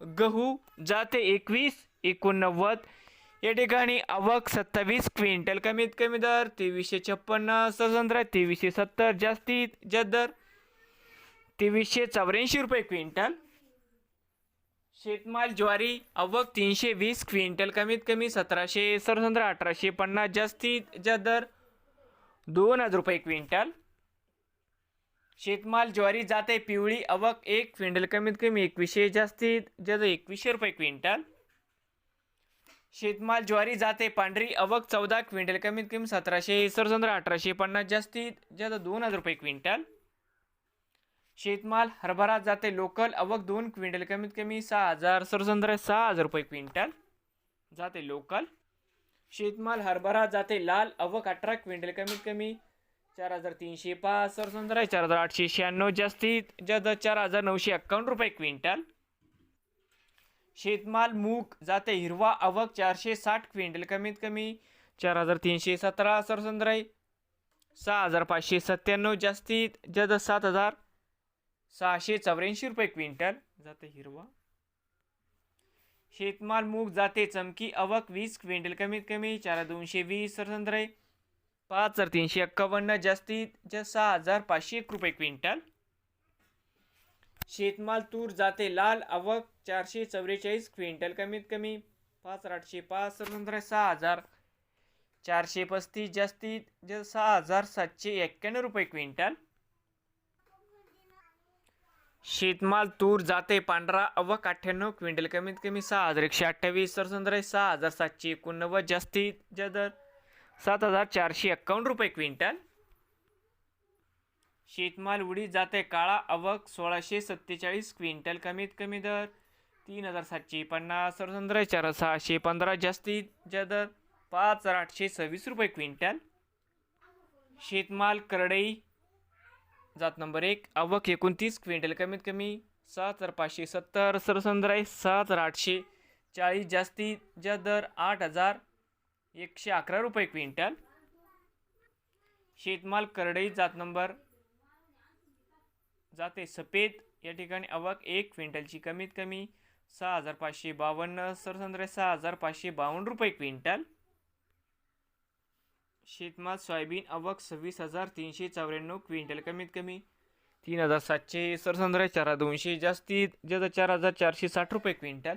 गहू जाते एकवीस एकोणनव्वद. या ठिकाणी आवक सत्तावीस क्विंटल कमीत कमी दर तेवीसशे छप्पन्न सशंद्र तेवीसशे सत्तर जास्तीत जास्त दर तेवीसशे चौऱ्याऐंशी रुपये क्विंटल. शेतमाल ज्वारी आवक तीनशे वीस क्विंटल कमीत कमी सतराशे सरसंद्र अठराशे पन्नास जास्तीत जास्त दर दोन हजार रुपये क्विंटल. शेतमाल ज्वारी जाते पिवळी अवक एक क्विंटल कमीत कमी एकवीसशे जास्तीत जास्त एकवीसशे रुपये क्विंटल. शेतमाल ज्वारी जाते पांढरी अवक चौदा क्विंटल कमीत कमी सतराशे सरसंद्र अठराशे पन्नास जास्तीत जास्त दोन हजार रुपये क्विंटल. शेतमाल हरभरा जाते लोकल अवक दोन क्विंटल कमीत कमी सहा हजार सरसंद्र सहा हजार रुपये क्विंटल. जाते लोकल. शेतमाल हरभरा जाते लाल अवक अठरा क्विंटल कमीत कमी चार हजार तीनशे पाच सरसंद्र चार हजार आठशे शहाण्णव जास्तीत जास्त चार हजार नऊशे एक्कावन्न रुपये क्विंटल. शेतमाल मूग जाते हिरवा अवक चारशे साठ क्विंटल कमीत कमी चार हजार तीनशे सतरा सरसंद्र सहा हजार पाचशे सत्त्याण्णव जास्तीत जास्त सात हजार सहाशे चौऱ्याऐंशी रुपये क्विंटल. जाते हिरवा. शेतमाल मूग जाते चमकी अवक वीस क्विंटल कमीत कमी चार हजार दोनशे वीस सरसंद्रे पाच हजार तीनशे एक्कावन्न जास्तीत जास्त सहा हजार पाचशे एक रुपये क्विंटल. शेतमाल तूर जाते लाल अवक चारशे चौवेचाळीस क्विंटल कमीत कमी. पाच हजार आठशे पाच सरसंद्रे सहा हजार चारशे पस्तीस जास्तीत जास्त सहा हजार सातशे एक्क्याण्णव रुपये क्विंटल. शेतमाल तूर जाते पांढरा अवक अठ्ठ्याण्णव क्विंटल कमीत कमी सहा हजार एकशे अठ्ठावीस. सरसंद्रे सहा हजार सातशे एकोणनव्वद जास्तीत जदर दर सात हजार चारशे एक्कावन्न रुपये क्विंटल. शेतमाल उडीत जाते काळा अवक सोळाशे सत्तेचाळीस क्विंटल कमीत कमी दर. तीन हजार सातशे पन्नास. सरसंद्र चार सहाशे पंधरा जास्तीत दर. पाच हजार आठशे सव्वीस रुपये क्विंटल. शेतमाल करडई जात नंबर एक. अवक एकोणतीस क्विंटल कमीत कमी. सात हजार पाचशे सत्तर. सरसंद्र सात हजार आठशे चाळीस जास्तीत जास्त दर. आठ हजार एकशे अकरा रुपये क्विंटल. शेतमाल करडई जात नंबर जाते सफेद. या ठिकाणी आवक एक क्विंटलची कमीत कमी सहा हजार पाचशे बावन्न सरसंद्रे सहा हजार पाचशे बावन्न रुपये क्विंटल. शेतमाल सोयाबीन आवक सव्वीस हजार तीनशे चौऱ्याण्णव क्विंटल कमीत कमी तीन हजार सातशे सरसंद्रे चार हजार दोनशे जास्तीत जास्त चार हजार चारशे साठ रुपये क्विंटल.